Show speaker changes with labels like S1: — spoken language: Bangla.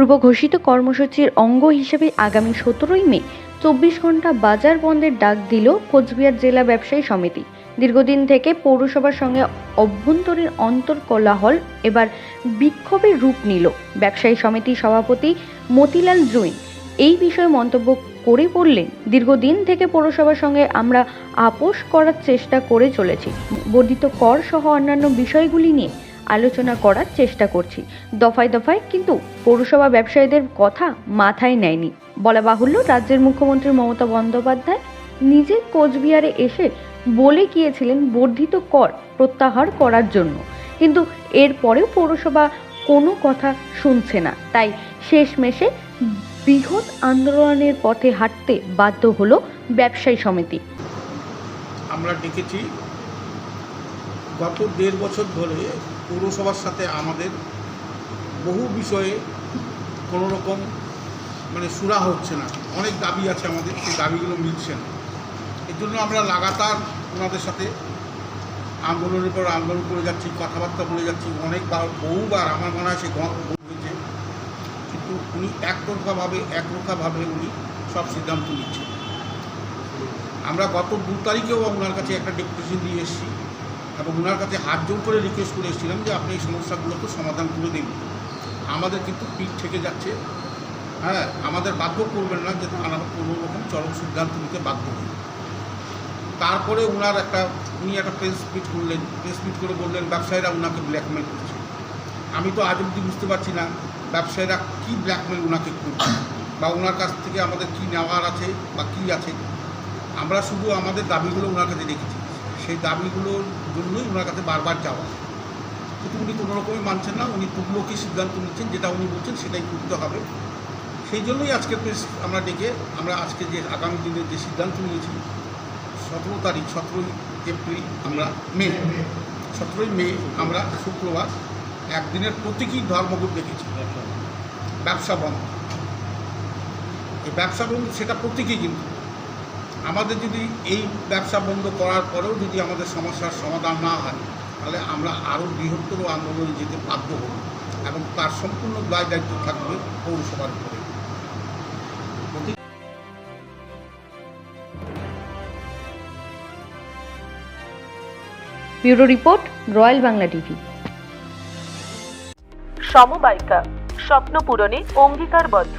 S1: পূর্ব ঘোষিত কর্মসূচির অঙ্গ হিসেবে আগামী সতেরোই মে চব্বিশ ঘণ্টা বাজার বন্ধের ডাক দিল কোচবিহার জেলা ব্যবসায়ী সমিতি। দীর্ঘদিন থেকে পৌরসভার সঙ্গে অভ্যন্তরীণ অন্তর্কোলাহল এবার বিক্ষোভের রূপ নিল। ব্যবসায়ী সমিতির সভাপতি মতিলাল জৈন এই বিষয়ে মন্তব্য করে বললেন, দীর্ঘদিন থেকে পৌরসভার সঙ্গে আমরা আপোষ করার চেষ্টা করে চলেছি। বর্ধিত কর সহ অন্যান্য বিষয়গুলি নিয়ে আলোচনা করার চেষ্টা করছি। দফায় দফায় কিন্তু পৌরসভা ব্যবসায়ীদের কথা মাথায় নেয়নি। বলা বাহুল্য, রাজ্যের মুখ্যমন্ত্রী মমতা বন্দ্যোপাধ্যায় নিজে কোচবিহারে এসে বলে গিয়েছিলেন বর্ধিত কর প্রত্যাহার করার জন্য। কিন্তু এরপরেও পৌরসভা কোনো কথা শুনছে না। তাই শেষমেশে বৃহৎ আন্দোলনের পথে হাঁটতে বাধ্য হলো ব্যবসায়ী সমিতি।
S2: আমরা ডেকেছি গত দেড় বছর ধরে পৌরসভার সাথে আমাদের বহু বিষয়ে কোনো রকম মানে সুরা হচ্ছে না। অনেক দাবি আছে আমাদের, সেই দাবিগুলো মিলছে না। এর জন্য আমরা লাগাতার ওনাদের সাথে আন্দোলনের পর আন্দোলন করে যাচ্ছি, কথাবার্তা বলে যাচ্ছি। অনেকবার, বহুবার আমার মনে হয় সে হয়েছে কিন্তু উনি একতরফাভাবে একরোখাভাবে উনি সব সিদ্ধান্ত নিচ্ছেন। আমরা গত দু তারিখেও ওনার কাছে একটা ডেপুটেশন দিয়ে এসেছি। এবং ওনার কাছে হাত জোর করে রিকোয়েস্ট করে এসেছিলাম যে আপনি এই সমস্যাগুলোকে সমাধান করে দিন। আমাদের কিন্তু পিঠ থেকে যাচ্ছে। হ্যাঁ আমাদের বাধ্য করবেন না যে আমরা কোনো রকম চরম সিদ্ধান্ত নিতে বাধ্য হই তারপরে ওনার একটা, উনি একটা প্রেস মিট করলেন। প্রেস মিট করে বললেন, ব্যবসায়ীরা ওনাকে ব্ল্যাকমেল করছে। আমি তো আজ অব্দি বুঝতে পারছি না ব্যবসায়ীরা কী ব্ল্যাকমেল ওনাকে করছে বা ওনার কাছ থেকে আমাদের কী নেওয়ার আছে বা কী আছে। আমরা শুধু আমাদের দাবিগুলো ওনার কাছে রেখেছি। সেই দাবিগুলোর জন্যই ওনার কাছে বারবার যাওয়া। কিন্তু উনি কোনো রকমই মানছেন না উনি তুগলকি সিদ্ধান্ত নিচ্ছেন যেটা উনি বলছেন সেটাই করতে হবে। সেই জন্যই আজকে প্রেস আমরা ডেকে আমরা আজকে যে আগামী দিনের যে সিদ্ধান্ত নিয়েছি সতেরো তারিখ সতেরোই এপ্রিল আমরা মে সতেরোই মে আমরা শুক্রবার একদিনের প্রতীকী ধর্মঘট দেখেছি। ব্যবসা বন্ধ। এই ব্যবসা বন্ধ সেটা প্রতীকী কিন্তু। আমাদের যদি এই ব্যবসা বন্ধ করার পরেও যদি আমাদের সমস্যার সমাধান না হয় তাহলে আমরা আরও বৃহত্তর আন্দোলনে যেতে বাধ্য হব এবং তার সম্পূর্ণ দায় দায়িত্ব থাকবে পৌরসভার উপরে।
S1: Bureau report royal Bangla TV.
S3: সমবায়িকা স্বপ্ন পূরণে অঙ্গীকারবদ্ধ।